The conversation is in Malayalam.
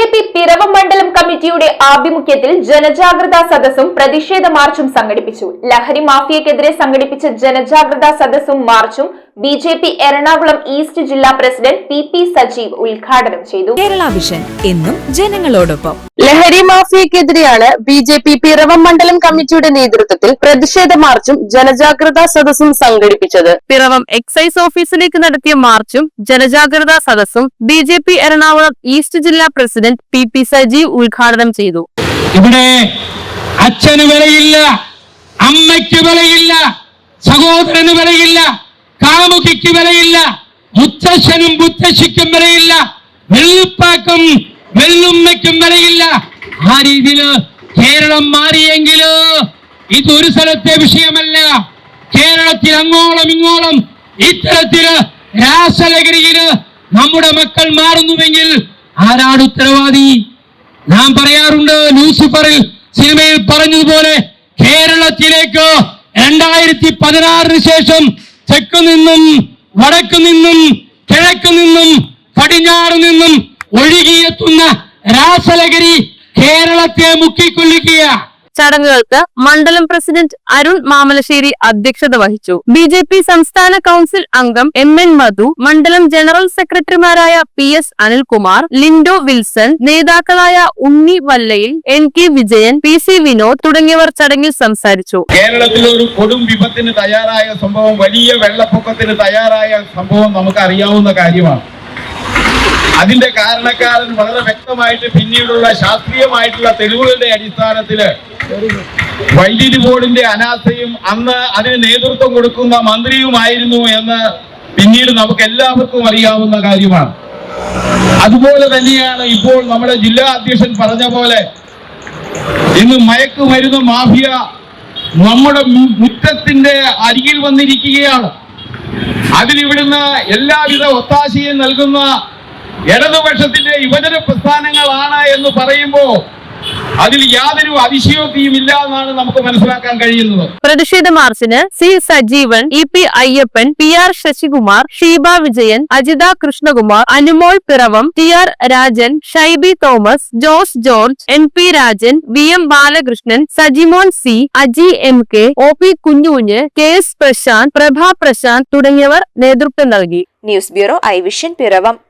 ജെ പി പിറവ മണ്ഡലം കമ്മിറ്റിയുടെ ആഭിമുഖ്യത്തിൽ ജനജാഗ്രതാ സദസ്സും പ്രതിഷേധ മാർച്ചും സംഘടിപ്പിച്ചു. ലഹരി മാഫിയക്കെതിരെ സംഘടിപ്പിച്ച ജനജാഗ്രതാ സദസ്സും മാർച്ചും B J P Ernakulam east ജില്ലാ പ്രസിഡന്റ് പി പി സജീവ് ഉദ്ഘാടനം ചെയ്തു. കേരള വിഷൻ എന്നും ജനങ്ങളോടൊപ്പം. ലഹരി മാഫിയക്കെതിരെയാണ് ബി ജെ പി പിറവം മണ്ഡലം കമ്മിറ്റിയുടെ നേതൃത്വത്തിൽ പ്രതിഷേധ മാർച്ചും ജനജാഗ്രതാ സദസ്സും സംഘടിപ്പിച്ചത്. പിറവം എക്സൈസ് ഓഫീസിലേക്ക് നടത്തിയ മാർച്ചും ജനജാഗ്രതാ സദസ്സും B J P Ernakulam east ജില്ലാ പ്രസിഡന്റ് പി പി സജീവ് ഉദ്ഘാടനം ചെയ്തു. ഇവിടെ അച്ഛന് വിലയില്ല അമ്മയ്ക്ക് വിലയില്ല സഹോദരന് വിലയില്ല കാമുകിക്ക് വിലയില്ല മുത്തശ്ശനും മുത്തശ്ശിക്കും വിലയില്ല വെള്ളിപ്പാക്കും വെള്ളുമ്മയ്ക്കും വിലയില്ല ആ രീതിയിൽ കേരളം മാറിയെങ്കിൽ ഇത് ഒരു സ്ഥലത്തെ വിഷയമല്ല. കേരളത്തിൽ അങ്ങോളം ഇങ്ങോളം ഇത്തരത്തിൽ രാസലഹരിയിൽ നമ്മുടെ മക്കൾ മാറുന്നുവെങ്കിൽ ആരാണ് ഉത്തരവാദി? നാം പറയാറുണ്ട് ലൂസിഫറിൽ സിനിമയിൽ പറഞ്ഞതുപോലെ കേരളത്തിലേക്ക് രണ്ടായിരത്തി പതിനാറിന് ശേഷം തെക്ക് നിന്നും വടക്കു നിന്നും കിഴക്ക് നിന്നും പടിഞ്ഞാറ് നിന്നും ഒഴുകിയെത്തുന്ന രാസലഹരി കേരളത്തെ മുക്കിക്കൊള്ളിക്കുക ചടങ്ങുകൾക്ക് മണ്ഡലം പ്രസിഡന്റ് അരുൺ മാമലശ്ശേരി അധ്യക്ഷത വഹിച്ചു. ബി ജെ പി സംസ്ഥാന കൌൺസിൽ അംഗം എം എൻ മധു മണ്ഡലം ജനറൽ സെക്രട്ടറിമാരായ P S Anilkumar Lindo Wilson നേതാക്കളായ Unni Vallayil N K Vijayan P C Vinod തുടങ്ങിയവർ ചടങ്ങിൽ സംസാരിച്ചു. കേരളത്തിൽ ഒരു കൊടും വിപത്തിന് തയ്യാറായ സംഭവം വലിയ വെള്ളപ്പൊക്കത്തിന് തയ്യാറായ സംഭവം നമുക്ക് അറിയാവുന്ന കാര്യമാണ്. അതിന്റെ കാരണക്കാരൻ വളരെ വ്യക്തമായിട്ട് പിന്നീടുള്ള ശാസ്ത്രീയമായിട്ടുള്ള തെളിവുകളുടെ അടിസ്ഥാനത്തിൽ വൈദ്യുതി ബോർഡിന്റെ അനാസ്ഥയും അന്ന് അതിന് നേതൃത്വം കൊടുക്കുന്ന മന്ത്രിയുമായിരുന്നു എന്ന് പിന്നീട് നമുക്ക് എല്ലാവർക്കും അറിയാവുന്ന കാര്യമാണ്. അതുപോലെ തന്നെയാണ് ഇപ്പോൾ നമ്മുടെ ജില്ലാ അധ്യക്ഷൻ പറഞ്ഞ പോലെ ഇന്ന് മയക്കുമരുന്ന് മാഫിയ നമ്മുടെ മുറ്റത്തിന്റെ അരികിൽ വന്നിരിക്കുകയാണ്. അതിലിവിടുന്ന് എല്ലാവിധ ഒത്താശയും നൽകുന്ന ഇടതുപക്ഷത്തിന്റെ യുവജന പ്രസ്ഥാനങ്ങളാണ് എന്ന് പറയുമ്പോ അതിൽ യാതൊരു അതിശയോക്തിയും ഇല്ല എന്നാണ് നമുക്ക് മനസ്സിലാക്കാൻ കഴിയുന്നത്. പ്രതിഷേധ മാർച്ചിന് C Sajeevan E P Ayyappan P R Sasikumar Sheeba Vijayan Ajitha Krishnakumar Anumol Piravom T R Rajan Shyby Thomas Jose George N P Rajan V M Balakrishnan Sajimon C Aji M K O P Kunjukunju K S Prasanth Prabha Prasanth തുടങ്ങിയവർ നേതൃത്വം നൽകി. News bureau I vision Piravom.